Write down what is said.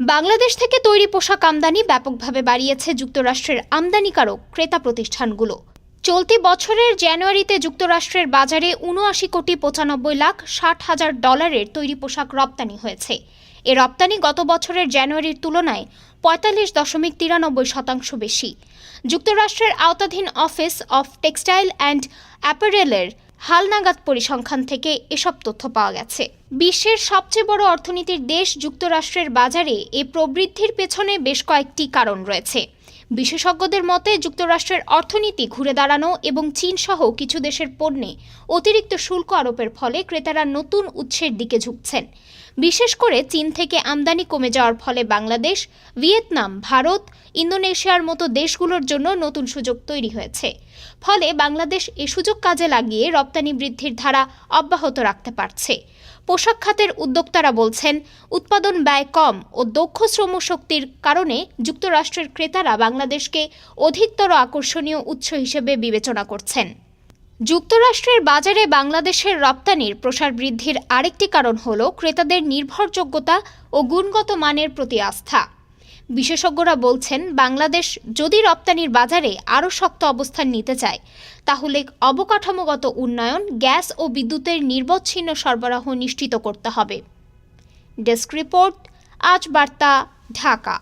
বাংলাদেশ থেকে তৈরি পোশাক আমদানি ব্যাপকভাবে বাড়িয়েছে যুক্তরাষ্ট্রের আমদানিকারক ক্রেতা প্রতিষ্ঠানগুলো। চলতি বছরের জানুয়ারিতে যুক্তরাষ্ট্রের বাজারে উনআশি কোটি পঁচানব্বই লাখ ষাট হাজার ডলারের তৈরি পোশাক রপ্তানি হয়েছে। এ রপ্তানি গত বছরের জানুয়ারির তুলনায় পঁয়তাল্লিশ দশমিক তিরানব্বই শতাংশ বেশি। যুক্তরাষ্ট্রের আওতাধীন অফিস অফ টেক্সটাইল অ্যান্ড অ্যাপারেলের হালনাগাদ পরিসংখ্যান থেকে এসব তথ্য পাওয়া গেছে। বিশ্বের সবচেয়ে বড় অর্থনীতির দেশ যুক্তরাষ্ট্রের বাজারে এ প্রবৃদ্ধির পেছনে বেশ কয়েকটি কারণ রয়েছে। বিশেষজ্ঞদের মতে, যুক্তরাষ্ট্রের অর্থনীতি ঘুরে দাঁড়ানো এবং চীন সহ কিছু দেশের পণ্যে অতিরিক্ত শুল্ক আরোপের ফলে ক্রেতারা নতুন উৎসের দিকে ঝুঁকছেন। বিশেষ করে চীন থেকে আমদানি কমে যাওয়ার ফলে বাংলাদেশ, ভিয়েতনাম, ভারত, ইন্দোনেশিয়ার মতো দেশগুলোর জন্য নতুন সুযোগ তৈরি হয়েছে। ফলে বাংলাদেশ এ সুযোগ কাজে লাগিয়ে রপ্তানি বৃদ্ধির ধারা অব্যাহত রাখতে পারছে। পোশাক খাতের উদ্যোক্তারা বলছেন, উৎপাদন ব্যয় কম ও দক্ষ শ্রমশক্তির কারণে যুক্তরাষ্ট্রের ক্রেতারা বাংলাদেশকে অধিকতর আকর্ষণীয় উৎস হিসেবে বিবেচনা করছেন। যুক্তরাষ্ট্রের বাজারে বাংলাদেশের রপ্তানির প্রসার বৃদ্ধির আরেকটি কারণ হল ক্রেতাদের নির্ভরযোগ্যতা ও গুণগত মানের প্রতি আস্থা। বিশেষজ্ঞরা বলছেন, বাংলাদেশ যদি রপ্তানির বাজারে আরও শক্ত অবস্থান নিতে চায়, তাহলে অবকাঠামোগত উন্নয়ন, গ্যাস ও বিদ্যুতের নির্বচ্ছিন্ন সরবরাহ নিশ্চিত করতে হবে। ডেস্ক রিপোর্ট, আজ বার্তা, ঢাকা।